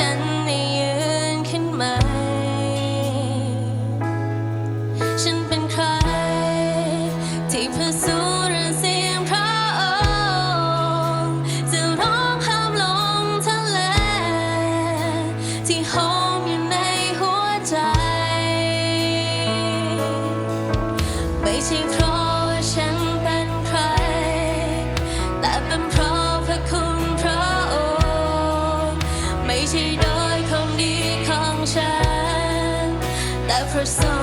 ฉันได้ยืนขึ้นมา ฉันเป็นใคร ที่เพื่อสูรเสียพระองค์จะร้องห้ลงทะเล ที่โฮมอยู่ในหัวใจ ไม่ใช่เพร for some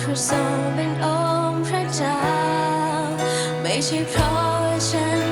พระทรงเป็นองค์พระเจ้า ไม่ใช่เพราะฉัน